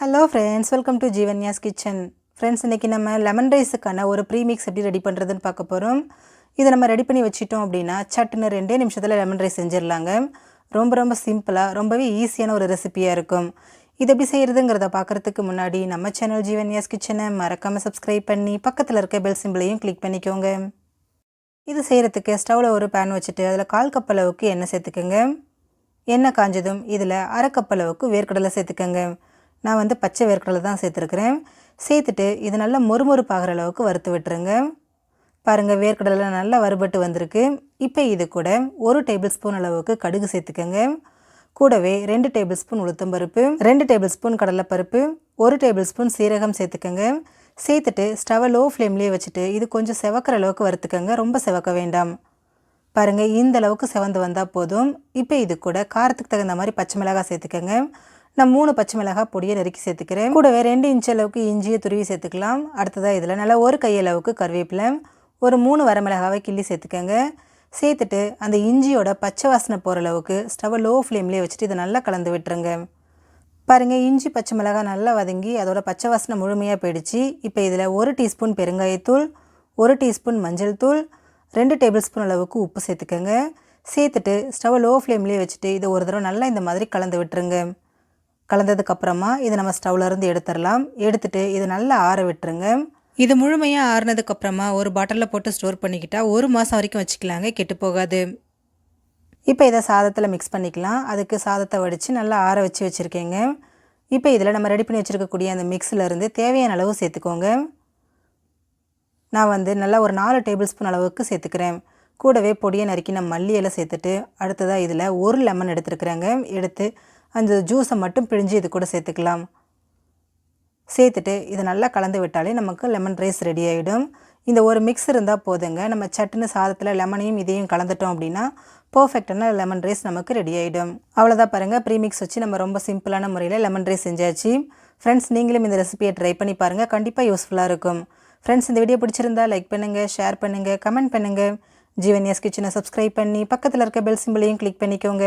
Hello friends welcome to Jeevanya's kitchen friends இன்றைக்கி நம்ம lemon ரைஸுக்கான ஒரு ப்ரீமிக்ஸ் எப்படி ரெடி பண்ணுறதுன்னு பார்க்க போகிறோம் இதை நம்ம ரெடி பண்ணி வச்சிட்டோம் அப்படின்னா சட்டுன்னு ரெண்டே நிமிஷத்தில் லெமன் ரைஸ் செஞ்சிடலாங்க. ரொம்ப ரொம்ப சிம்பிளாக ரொம்பவே ஈஸியான ஒரு ரெசிபியாக இருக்கும். இது எப்படி செய்கிறதுங்கிறத பார்க்குறதுக்கு முன்னாடி நம்ம சேனல் ஜீவன்யாஸ் கிச்சனை மறக்காமல் சப்ஸ்கிரைப் பண்ணி பக்கத்தில் இருக்க பெல் சிம்பிளையும் கிளிக் பண்ணிக்கோங்க. இது செய்கிறதுக்கு ஸ்டவ்வில் ஒரு பேன் வச்சுட்டு அதில் கால் கப் அளவுக்கு எண்ணெய் சேர்த்துக்கோங்க. எண்ணெய் காஞ்சதும் இதில் அரை கப் அளவுக்கு வேர்க்கடலை சேர்த்துக்கோங்க. நான் வந்து பச்சை வேர்க்கடலை தான் சேர்த்துருக்குறேன். சேர்த்துட்டு இது நல்லா மொறுமொறுப்பாகிற அளவுக்கு வறுத்து விட்டுருங்க. பாருங்கள் வேர்க்கடலை நல்லா வறுபட்டு வந்திருக்கு. இப்போ இது கூட ஒரு டேபிள் ஸ்பூன் அளவுக்கு கடுகு சேர்த்துக்கோங்க. கூடவே ரெண்டு டேபிள் ஸ்பூன் உளுத்தம்பருப்பு ரெண்டு டேபிள் ஸ்பூன் கடலைப்பருப்பு ஒரு டேபிள் ஸ்பூன் சீரகம் சேர்த்துக்கோங்க. சேர்த்துட்டு ஸ்டவை லோ ஃப்ளேம்லேயே வச்சுட்டு இது கொஞ்சம் செவக்கிற அளவுக்கு வறுத்துக்கோங்க. ரொம்ப செவக்க வேண்டாம். பாருங்கள் இந்த அளவுக்கு செவந்து வந்தால் போதும். இப்போ இது கூட காரத்துக்கு தகுந்த மாதிரி பச்சை மிளகாய் சேர்த்துக்கோங்க. நான் மூணு பச்சை மிளகாய் பொடியை நறுக்கி சேர்த்துக்கிறேன். கூடவே ரெண்டு இன்ச் அளவுக்கு இஞ்சியை துருவி சேர்த்துக்கலாம். அடுத்ததாக இதில் நல்லா ஒரு கையளவுக்கு கருவேப்பிலை ஒரு மூணு வரமிளகாவை கிள்ளி சேர்த்துக்கோங்க. சேர்த்துட்டு அந்த இஞ்சியோட பச்சை வாசனை போகிற அளவுக்கு ஸ்டவ்வை லோ ஃப்ளேம்லேயே வச்சுட்டு இதை நல்லா கலந்து விட்டுருங்க. பாருங்கள் இஞ்சி பச்சை மிளகாய் நல்லா வதங்கி அதோட பச்சை வாசனை முழுமையாக போயிடுச்சு. இப்போ இதில் ஒரு டீஸ்பூன் பெருங்காயத்தூள் ஒரு டீஸ்பூன் மஞ்சள் தூள் ரெண்டு டேபிள் ஸ்பூன் அளவுக்கு உப்பு சேர்த்துக்கோங்க. சேர்த்துட்டு ஸ்டவ் லோ ஃப்ளேம்லேயே வச்சுட்டு இதை ஒரு தடவை நல்லா இந்த மாதிரி கலந்து விட்டுருங்க. கலந்ததுக்கப்புறமா இதை நம்ம ஸ்டவ்லேருந்து எடுத்துடலாம். எடுத்துட்டு இதை நல்லா ஆற விட்டுருங்க. இது முழுமையாக ஆறுனதுக்கப்புறமா ஒரு பாட்டிலில் போட்டு ஸ்டோர் பண்ணிக்கிட்டால் ஒரு மாதம் வரைக்கும் வச்சுக்கலாங்க கெட்டு போகாது. இப்போ இதை சாதத்தில் மிக்ஸ் பண்ணிக்கலாம். அதுக்கு சாதத்தை வடித்து நல்லா ஆற வச்சு வச்சுருக்கேங்க. இப்போ இதில் நம்ம ரெடி பண்ணி வச்சுருக்கக்கூடிய அந்த மிக்ஸிலேருந்து தேவையான அளவு சேர்த்துக்கோங்க. நான் வந்து நல்லா ஒரு நாலு டேபிள் ஸ்பூன் அளவுக்கு சேர்த்துக்கிறேன். கூடவே பொடியை நறுக்கின மல்லி இலை சேர்த்துட்டு அடுத்ததாக இதில் ஒரு லெமன் எடுத்துருக்குறேங்க. எடுத்து அந்த ஜூஸை மட்டும் பிழிஞ்சு இது கூட சேர்த்துக்கலாம். சேர்த்துட்டு இதை நல்லா கலந்து விட்டாலே நமக்கு லெமன் ரைஸ் ரெடி ஆகிடும் இந்த ஒரு மிக்ஸ் இருந்தால் போதுங்க. நம்ம சட்டுன்னு சாதத்தில் லெமனையும் இதையும் கலந்துட்டோம் அப்படின்னா பர்ஃபெக்டான லெமன் ரைஸ் நமக்கு ரெடி ஆகிடும் அவ்வளோதான் பாருங்கள் ப்ரீமிக்ஸ் வச்சு நம்ம ரொம்ப சிம்பிளான முறையில் லெமன் ரைஸ் செஞ்சாச்சு. ஃப்ரெண்ட்ஸ் நீங்களும் இந்த ரெசிபியை ட்ரை பண்ணி பாருங்கள் கண்டிப்பாக யூஸ்ஃபுல்லாக இருக்கும். ஃப்ரெண்ட்ஸ் இந்த வீடியோ பிடிச்சிருந்தா லைக் பண்ணுங்கள் ஷேர் பண்ணுங்கள் கமெண்ட் பண்ணுங்கள் ஜீவன் எஸ் கிச்சனை சப்ஸ்கிரைப் பண்ணி பக்கத்தில் இருக்க பெல் சிம்பிளையும் கிளிக் பண்ணிக்கோங்க.